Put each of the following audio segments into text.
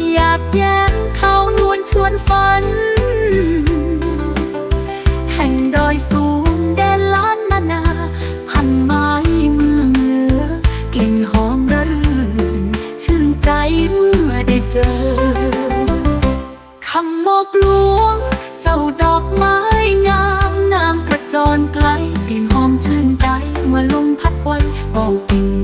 แย้มเขานวลชวนฝัน แห่งดอยสูงแดนล้านนานา พันไม้เมืองเหนือกลิ่นหอมระรื่น ชื่นใจเมื่อได้เจอคำโมกหลวง เจ้าดอกไม้งามน้ำกระจรไกลกลิ่นหอมชื่นใจเมื่อลมพัดไว้เบกิ่ง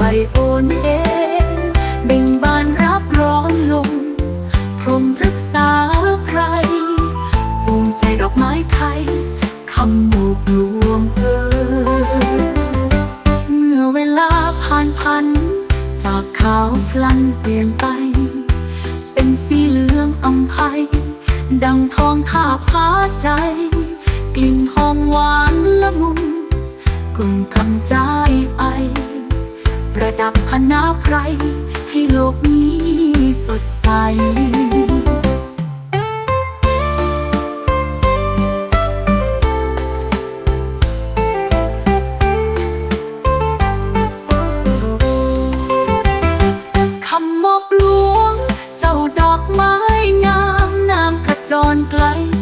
กลวงเออเมื่อเวลาผ่านพัน จากขาวพลันเปลี่ยนไป เป็นสีเหลืองอำไพดังทองท่าพาใจ กลิ่นหอมหวานละมุนกุ่นคำใจไอ ประดับพนาไพรให้โลกนี้สดใส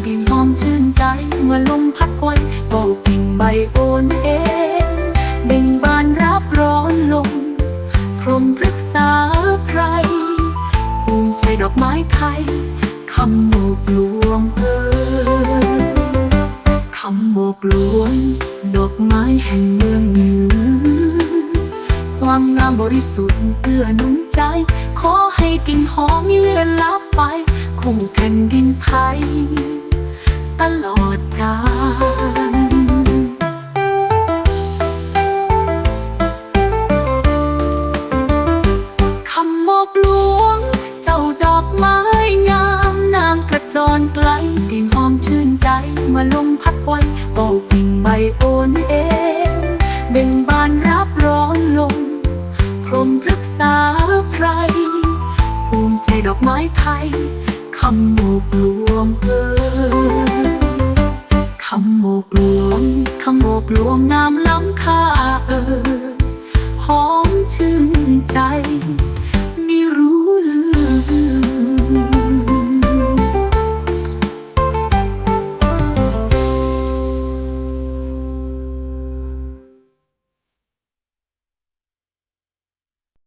กลิ่นหอมชื่นใจเมื่อลมพัดไว้โบกิ่งใบโอนเอ็นเบ่งบานรับร้อนลมพรมปรึกษาใครภูมิใจดอกไม้ไทยคำโมกลวงเออคำโมกลวง ดอกไม้แห่งเมืองเหนือความงามบริสุทธิ์เอื้อหนุนใจ ขอให้กลิ่นหอมเลือนลับไป คู่แผ่นดินไทย ตลอดกาลคำโมกหลวง เจ้าดอกไม้งามน้ำกระจรไกลกลิ่นหอมชื่นใจมื่อลมพัดไว้โอบกิ่งใบโอนเอ็นเบ่งบานรับร้อนลมพรหมรึกษาใคร ภูมิใจดอกไม้ไทย คำโมกหลวงเออคำโมกหลวงคำโมกหลวงน้ำล้ำค่าเออหอมชื่นใจ